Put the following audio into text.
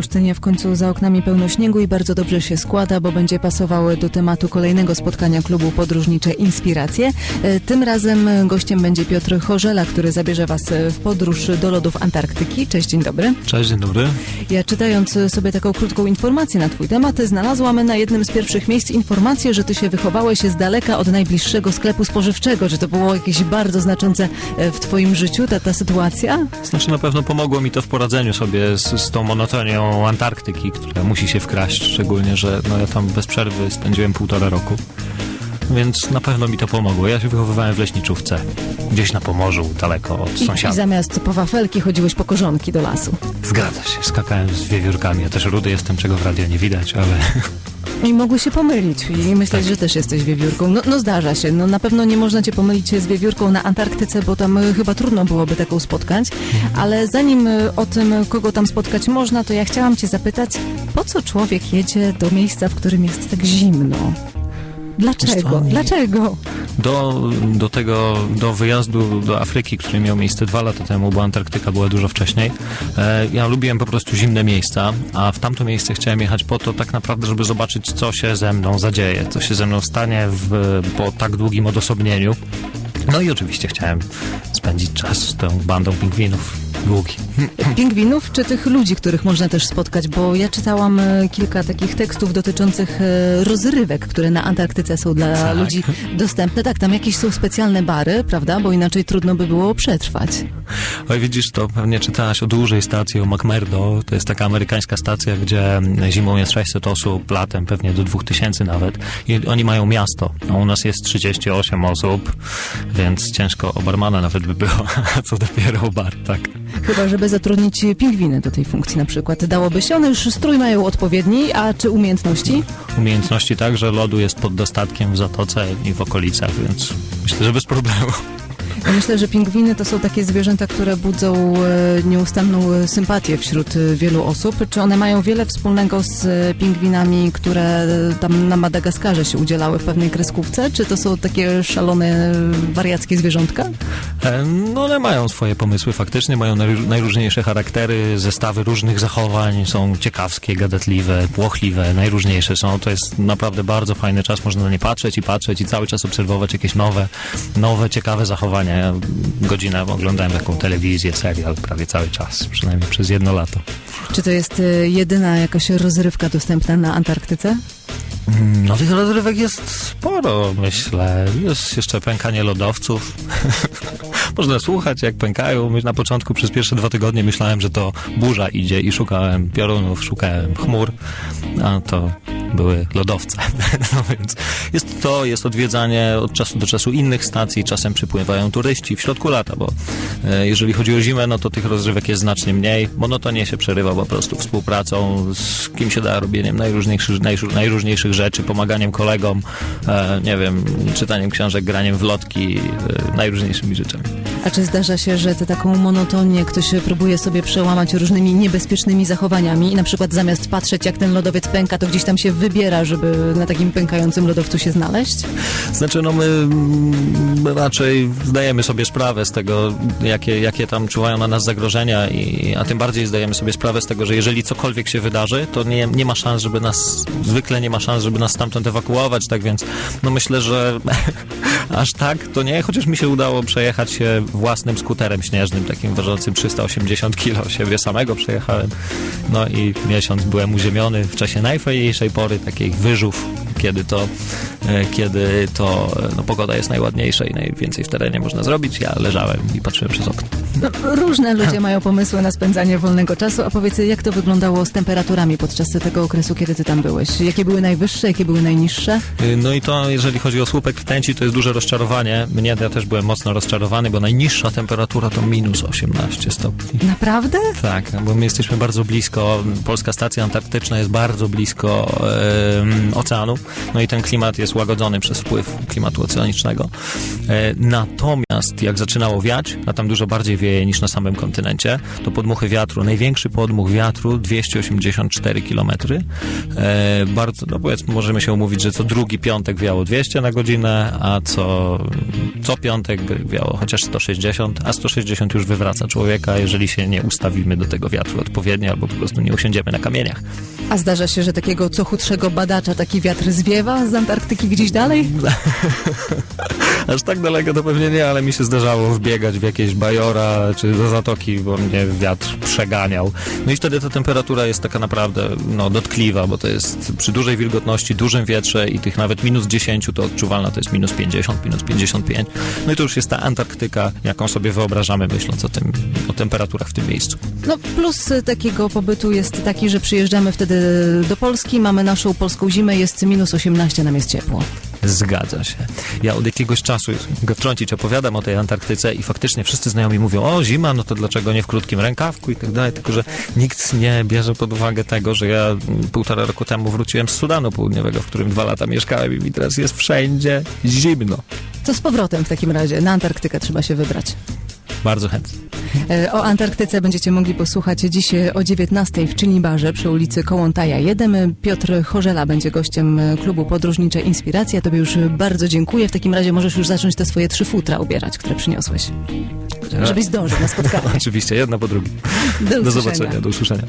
Olsztynie w końcu za oknami pełno śniegu i bardzo dobrze się składa, bo będzie pasował do tematu kolejnego spotkania klubu Podróżnicze Inspiracje. E, Tym razem gościem będzie Piotr Chorzela, który zabierze Was w podróż do lodów Antarktyki. Cześć, dzień dobry. Cześć, dzień dobry. Ja czytając sobie taką krótką informację na Twój temat, znalazłam na jednym z pierwszych miejsc informację, że Ty się wychowałeś z daleka od najbliższego sklepu spożywczego. Czy to było jakieś bardzo znaczące e, w Twoim życiu, ta, ta sytuacja? Znaczy na pewno pomogło mi to w poradzeniu sobie z, z tą monotonią Antarktyki, która musi się wkraść, szczególnie, że no, ja tam bez przerwy spędziłem półtora roku. Więc na pewno mi to pomogło. Ja się wychowywałem w leśniczówce, gdzieś na Pomorzu, daleko od I, I sąsiadów. zamiast po wafelki chodziłeś po korzonki do lasu. Zgadza się, skakałem z wiewiórkami. Ja też rudy jestem, czego w radio nie widać, ale I mogły się pomylić i myśleć, że też jesteś wiewiórką. No, no zdarza się. No, na pewno nie można cię pomylić z wiewiórką na Antarktyce, bo tam y, chyba trudno byłoby taką spotkać. Ale zanim y, o tym, kogo tam spotkać można, to ja chciałam cię zapytać, po co człowiek jedzie do miejsca, w którym jest tak zimno? Dlaczego? Dlaczego? Do, do tego, do wyjazdu do Afryki, który miał miejsce dwa lata temu, bo Antarktyka była dużo wcześniej, e, ja lubiłem po prostu zimne miejsca, a w tamto miejsce chciałem jechać po to tak naprawdę, żeby zobaczyć, co się ze mną zadzieje, co się ze mną stanie w, po tak długim odosobnieniu. No i oczywiście chciałem spędzić czas z tą bandą pingwinów. Długi. Pingwinów czy tych ludzi, których można też spotkać? Bo ja czytałam e, kilka takich tekstów dotyczących e, rozrywek, które na Antarktyce są dla Tak. ludzi dostępne. Tak, tam jakieś są specjalne bary, prawda? Bo inaczej trudno by było przetrwać. Oj, widzisz, to pewnie czytałaś o dużej stacji, o McMurdo. To jest taka amerykańska stacja, gdzie zimą jest 600 osób, latem pewnie do 2000 nawet. I oni mają miasto, a u nas jest 38 osób, więc ciężko o barmana nawet by było, co dopiero o bar, tak. Chyba, żeby zatrudnić pingwiny do tej funkcji na przykład. Dałoby się, one już strój mają odpowiedni, a czy umiejętności? Umiejętności tak, że lodu jest pod dostatkiem w zatoce i w okolicach, więc myślę, że bez problemu. Myślę, że pingwiny to są takie zwierzęta, które budzą e, nieustanną e, sympatię wśród e, wielu osób. Czy one mają wiele wspólnego z pingwinami, które tam na Madagaskarze się udzielały w pewnej kreskówce? Czy to są takie szalone, wariackie zwierzątka? No one mają swoje pomysły faktycznie, mają najró- najróżniejsze charaktery, zestawy różnych zachowań, są ciekawskie, gadatliwe, płochliwe, najróżniejsze są. To jest naprawdę bardzo fajny czas, można na nie patrzeć i patrzeć i cały czas obserwować jakieś nowe, nowe, ciekawe zachowania. Ja godzinę oglądałem taką telewizję, serial prawie cały czas, przynajmniej przez jedno lato. Czy to jest e, jedyna jakaś rozrywka dostępna na Antarktyce? Mm, No tych rozrywek jest sporo, myślę. Jest jeszcze pękanie lodowców. Można słuchać, jak pękają. Na początku przez pierwsze dwa tygodnie myślałem, że to burza idzie i szukałem piorunów, szukałem chmur, a to były lodowce. No więc jest to, jest odwiedzanie od czasu do czasu innych stacji, czasem przypływają turyści w środku lata, bo e, jeżeli chodzi o zimę, no to tych rozrywek jest znacznie mniej. Monotonie się przerywa po prostu współpracą, z kim się da, robieniem najróżniejszych, najró- najróżniejszych rzeczy, pomaganiem kolegom, e, nie wiem, czytaniem książek, graniem w lotki, e, najróżniejszymi rzeczami. A czy zdarza się, że tę taką monotonię ktoś próbuje sobie przełamać różnymi niebezpiecznymi zachowaniami i na przykład zamiast patrzeć jak ten lodowiec pęka, to gdzieś tam się wybiera, żeby na takim pękającym lodowcu się znaleźć? Znaczy, no my mm, raczej zdajemy sobie sprawę z tego, jakie, jakie tam czuwają na nas zagrożenia, i, a tym bardziej zdajemy sobie sprawę z tego, że jeżeli cokolwiek się wydarzy, to nie, nie ma szans, żeby nas, zwykle nie ma szans, żeby nas stamtąd ewakuować, tak więc no myślę, że aż tak to nie, chociaż mi się udało przejechać się własnym skuterem śnieżnym, takim ważącym 380 kg, siebie samego przejechałem, no i miesiąc byłem uziemiony w czasie najfajniejszej pory, takiej wyżów, kiedy to, e, kiedy to e, no, pogoda jest najładniejsza i najwięcej w terenie można zrobić. Ja leżałem i patrzyłem przez okno. No, różne ludzie mają pomysły na spędzanie wolnego czasu, a powiedz, jak to wyglądało z temperaturami podczas tego okresu, kiedy ty tam byłeś? Jakie były najwyższe, jakie były najniższe? Y, No i to, jeżeli chodzi o słupek wtęci, to jest duże rozczarowanie. Mnie ja też byłem mocno rozczarowany, bo najniższa temperatura to minus 18 stopni. Naprawdę? Tak, bo my jesteśmy bardzo blisko, polska stacja antarktyczna jest bardzo blisko oceanu no i ten klimat jest łagodzony przez wpływ klimatu oceanicznego. E, Natomiast jak zaczynało wiać, a tam dużo bardziej wieje niż na samym kontynencie, to podmuchy wiatru, największy podmuch wiatru 284 km. E, bardzo, no powiedzmy, możemy się umówić, że co drugi piątek wiało 200 na godzinę, a co, co piątek wiało chociaż 160, a 160 już wywraca człowieka, jeżeli się nie ustawimy do tego wiatru odpowiednio, albo po prostu nie usiądziemy na kamieniach. A zdarza się, że takiego co chudszego badacza taki wiatr zwiewa z Antarktyki gdzieś dalej? Aż tak daleko to pewnie nie, ale mi się zdarzało wbiegać w jakieś bajora czy do zatoki, bo mnie wiatr przeganiał. No i wtedy ta temperatura jest taka naprawdę no, dotkliwa, bo to jest przy dużej wilgotności, dużym wietrze i tych nawet minus 10 to odczuwalna to jest minus 50, minus 55. No i to już jest ta Antarktyka, jaką sobie wyobrażamy, myśląc o tym, o temperaturach w tym miejscu. No plus takiego pobytu jest taki, że przyjeżdżamy wtedy do Polski, mamy naszą polską zimę, jest minus 18, nam jest ciepło. Zgadza się. Ja od jakiegoś czasu, mogę wtrącić, opowiadam o tej Antarktyce i faktycznie wszyscy znajomi mówią, o zima, no to dlaczego nie w krótkim rękawku i tak dalej, tylko że nikt nie bierze pod uwagę tego, że ja półtora roku temu wróciłem z Sudanu Południowego, w którym dwa lata mieszkałem i mi teraz jest wszędzie zimno. To z powrotem w takim razie, na Antarktykę trzeba się wybrać. Bardzo chętnie. E, O Antarktyce będziecie mogli posłuchać dziś o 19 w Czynibarze przy ulicy Kołątaja 1. Piotr Chorzela będzie gościem e, klubu Podróżnicze Inspiracja. Tobie już bardzo dziękuję. W takim razie możesz już zacząć te swoje trzy futra ubierać, które przyniosłeś. Żebyś zdążył na spotkanie. Oczywiście, jedna po drugim. Do Do zobaczenia, do usłyszenia.